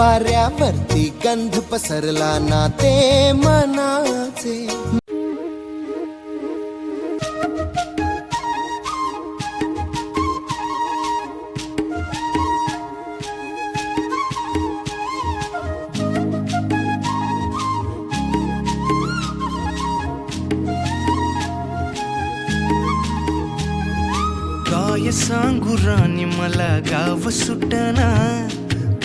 वाऱ्यावरती गंध पसरला ना ते मनाचे. काय सांगू राणी मला गाव सुटना.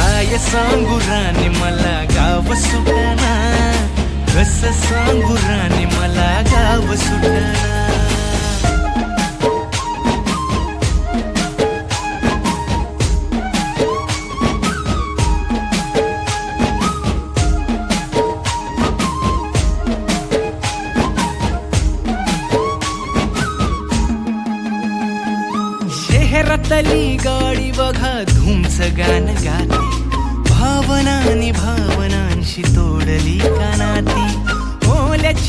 काय सांगू राणी मला गाव सुटना. कस सांगू राणी मला गाव सुटना. शहरातली गाडी बघा धुमच गाणं गाते.